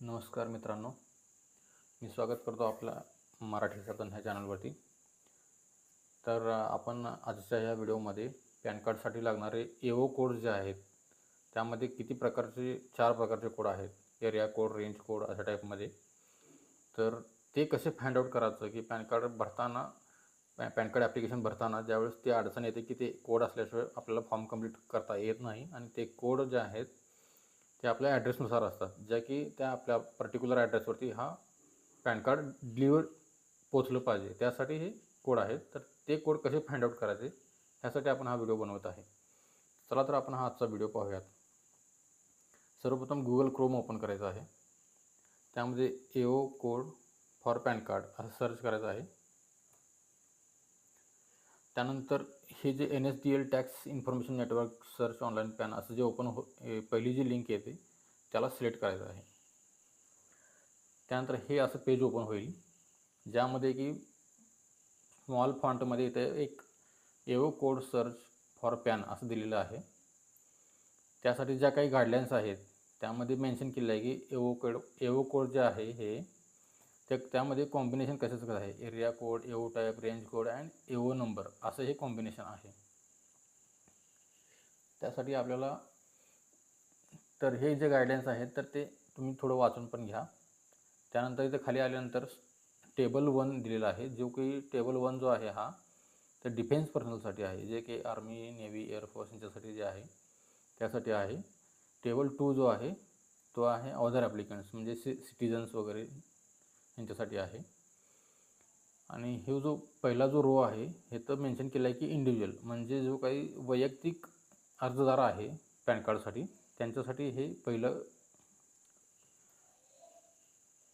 नमस्कार मित्रांनो. मी स्वागत करतो आपल्या मराठी साधन ह्या चॅनलवरती. तर आपण आजच्या ह्या व्हिडिओमध्ये पॅन कार्डसाठी लागणारे एओ कोड जे आहेत त्यामध्ये किती प्रकारचे चार प्रकारचे कोड आहेत? एरिया कोड रेंज कोड अशा टाईपमध्ये. तर ते कसे फाइंड आउट करायचं की पॅन कार्ड भरताना पॅ पॅन कार्ड ॲप्लिकेशन भरताना ज्यावेळेस ती अडचण येते की ते कोड असल्याशिवाय आपल्याला फॉर्म कंप्लीट करता येत नाही आणि ते कोड जे आहेत ते आपल्या ॲड्रेसनुसार असतात. ज्या की त्या आपल्या पर्टिक्युलर ॲड्रेसवरती हा पॅन कार्ड डिलिव्हर पोचलं पाहिजे. त्यासाठी हे कोड आहेत. तर ते कोड कसे फाइंड आउट करायचे ह्यासाठी आपण हा व्हिडिओ बनवत आहे. चला तर आपण हा आजचा व्हिडिओ पाहूयात. सर्वप्रथम गुगल क्रोम ओपन करायचा आहे. त्यामध्ये AO code for PAN card असं सर्च करायचं आहे. त्यानंतर हे जे N S D L tax information network search online PAN असं जे ओपन हो पहिली जी लिंक येते त्याला सिलेक्ट करायचं आहे. त्यानंतर हे असं पेज ओपन होईल ज्यामध्ये की स्मॉल फॉन्टमध्ये इथे एक AO code search for PAN असं दिलेलं आहे. त्यासाठी ज्या काही गाईडलाईन्स आहेत त्यामध्ये मेन्शन केलं आहे की एओ कोड एओ कोड जे आहे हे ते त्यामध्ये कॉम्बिनेशन कशाचं कसं आहे area code AO type range code and AO number असं हे कॉम्बिनेशन आहे. त्यासाठी आपल्याला तर हे जे गाईडलाईन्स आहेत तर ते तुम्ही थोडं वाचून पण घ्या. त्यानंतर इथे खाली आल्यानंतर टेबल वन दिलेला आहे. जो की टेबल वन जो आहे हा तर डिफेन्स पर्सनलसाठी आहे. जे की आर्मी नेव्ही एअरफोर्स यांच्यासाठी जे आहे त्यासाठी आहे. टेबल टू जो आहे तो आहे अदर ॲप्लिकंट्स म्हणजे सि सिटिझन्स वगैरे. यांच्यासाठी आहे. आणि हे जो पहिला जो रो आहे हे तर मेन्शन केलं आहे की इंडिव्हिज्युअल म्हणजे जो काही वैयक्तिक अर्जदार आहे पॅन कार्डसाठी त्यांच्यासाठी हे पहिलं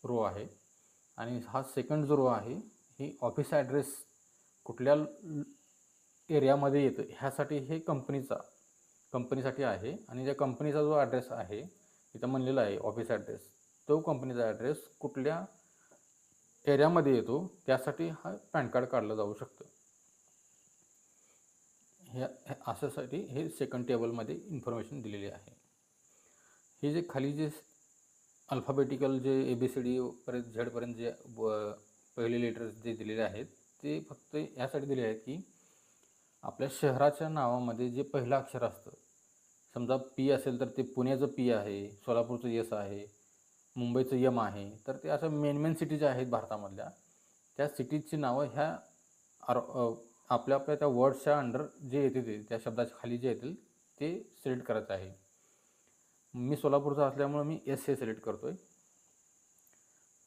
रो आहे. आणि हा सेकंड जो रो आहे ही ऑफिस ॲड्रेस कुठल्या एरियामध्ये येतं ह्यासाठी हे कंपनीचा कंपनीसाठी आहे. आणि त्या कंपनीचा जो ॲड्रेस आहे इथं म्हणलेला आहे ऑफिस ॲड्रेस तो कंपनीचा ॲड्रेस कुठल्या एरियामध्ये येतो त्यासाठी हा पॅन कार्ड काढलं जाऊ शकतं. ह्या असंसाठी अशासाठी हे सेकंड टेबलमध्ये इन्फॉर्मेशन दिलेली आहे. हे जे खाली जे अल्फाबेटिकल जे ए बी सी डी पर्यंत झेडपर्यंत जे पहिले लेटर्स जे दिलेले आहेत ते फक्त यासाठी दिले आहेत की आपल्या शहराच्या नावामध्ये जे पहिलं अक्षर असतं समजा पी असेल तर ते पुण्याचं पी आहे सोलापूरचं यस आहे मुंबईचं यम आहे तर ते असं मेन मेन सिटी ज्या आहेत भारतामधल्या त्या सिटीजची नावं ह्या आर आपल्या आपल्या त्या वर्ड्सच्या अंडर जे येते ते त्या शब्दाच्या खाली जे येतील ते सिलेक्ट करायचं आहे. मी सोलापूरचा असल्यामुळं मी एस हे सिलेक्ट करतो आहे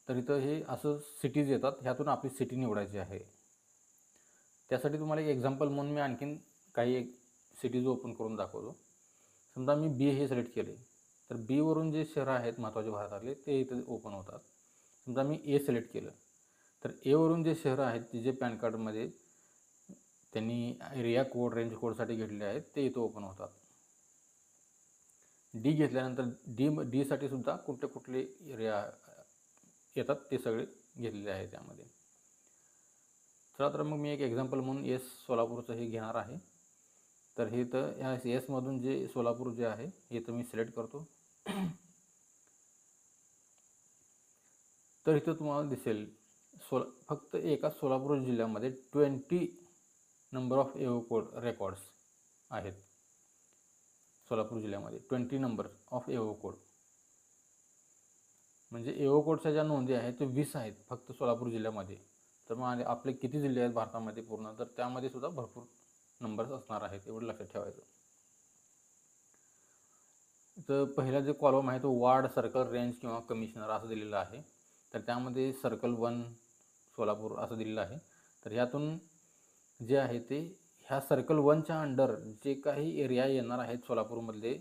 तर इथं हे असं सिटीज येतात ह्यातून आपली सिटी निवडायची आहे. त्यासाठी तुम्हाला एक एक्झाम्पल म्हणून मी आणखीन काही एक सिटीज ओपन करून दाखवतो. समजा मी बी हे सिलेक्ट केले तर बीवरून जे शहरं आहेत महत्त्वाचे भारतातले ते इथं ओपन होतात. समजा मी ए सिलेक्ट केलं तर एवरून जे शहरं आहेत ते जे पॅन कार्डमध्ये त्यांनी एरिया कोड रेंज कोडसाठी घेतलेले आहेत ते इथं ओपन होतात. डी घेतल्यानंतर डी डीसाठी सुद्धा कुठले कुठले एरिया येतात ते सगळे घेतलेले आहे त्यामध्ये. चला तर मग मी एक एक्झाम्पल म्हणून एस सोलापूरचं हे घेणार आहे. तर हे तर ह्या एसमधून जे सोलापूर जे आहे हे तर मी सिलेक्ट करतो. तर इथं तुम्हाला दिसेल सोला फक्त एका सोलापूर जिल्ह्यामध्ये twenty number of AO code records आहेत. सोलापूर जिल्ह्यामध्ये twenty number of AO code. म्हणजे एओ कोडच्या ज्या नोंदी आहेत ते वीस आहेत फक्त सोलापूर जिल्ह्यामध्ये. तर मग आपले किती जिल्हे आहेत भारतामध्ये पूर्ण? तर त्यामध्ये सुद्धा भरपूर नंबर्स असणार आहेत एवढं लक्षात ठेवायचं. तर पहिला जे कॉलम आहे तो वार्ड सर्कल रेंज किंवा कमिशनर असं दिलेलं आहे. तर त्यामध्ये सर्कल वन सोलापूर असं दिलेलं आहे. तर ह्यातून जे आहे ते ह्या सर्कल वनच्या अंडर जे काही एरिया येणार आहेत सोलापूरमधले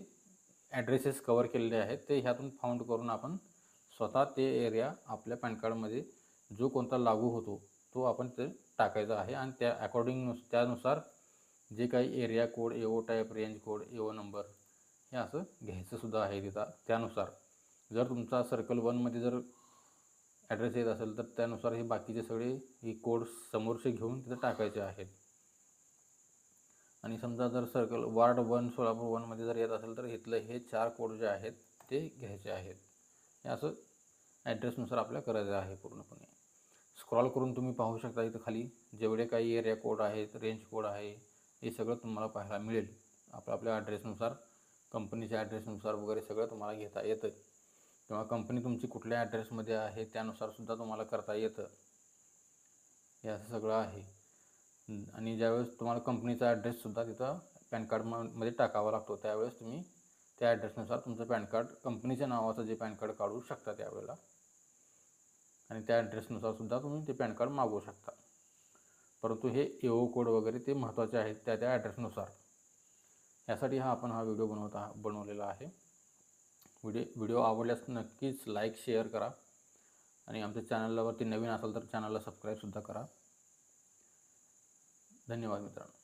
ॲड्रेसेस कवर केलेले आहेत ते ह्यातून फाउंड करून आपण स्वतः ते एरिया आपल्या पॅन कार्डमध्ये जो कोणता लागू होतो तो आपण ते टाकायचा आहे. आणि त्या अकॉर्डिंग त्यानुसार जे काही area code AO type range code AO number हे असं घ्यायचं सुद्धा आहे तिथं. त्यानुसार जर तुमचा सर्कल वनमध्ये जर ॲड्रेस येत असेल तर त्यानुसार हे बाकीचे सगळे हे कोड समोरचे घेऊन तिथं टाकायचे आहेत. आणि समजा जर सर्कल वार्ड वन सोलापूर वनमध्ये जर येत असेल तर इथलं हे चार कोड जे आहेत ते घ्यायचे आहेत. हे असं ॲड्रेसनुसार आपल्या करायचं आहे पूर्णपणे. स्क्रॉल करून तुम्ही पाहू शकता इथं खाली जेवढे काही एरिया कोड आहेत रेंज कोड आहे हे सगळं तुम्हाला पाहायला मिळेल. आपल्या आपल्या ॲड्रेसनुसार कंपनीच्या ॲड्रेसनुसार वगैरे सगळं तुम्हाला घेता येतं. किंवा कंपनी तुमची कुठल्या ॲड्रेसमध्ये आहे त्यानुसारसुद्धा तुम्हाला करता येतं. हे असं सगळं आहे. आणि ज्यावेळेस तुम्हाला कंपनीचा ॲड्रेससुद्धा तिथं पॅन कार्ड म मध्ये टाकावा लागतो त्यावेळेस तुम्ही त्या ॲड्रेसनुसार तुमचं पॅन कार्ड कंपनीच्या नावाचं जे पॅन कार्ड काढू शकता त्यावेळेला. आणि त्या ॲड्रेसनुसार सुद्धा तुम्ही ते पॅन कार्ड मागवू शकता. परंतु हे एओ कोड वगैरे ते महत्त्वाचे आहेत त्या त्या ॲड्रेसनुसार. यासाठी हा आपण हा व्हिडिओ बनवता बनवलेला आहे. व्हिडिओ व्हिडिओ आवडल्यास नक्कीच लाईक शेअर करा आणि आमच्या चॅनलवरती नवीन असाल तर चॅनलला सबस्क्राईबसुद्धा करा. धन्यवाद मित्रांनो.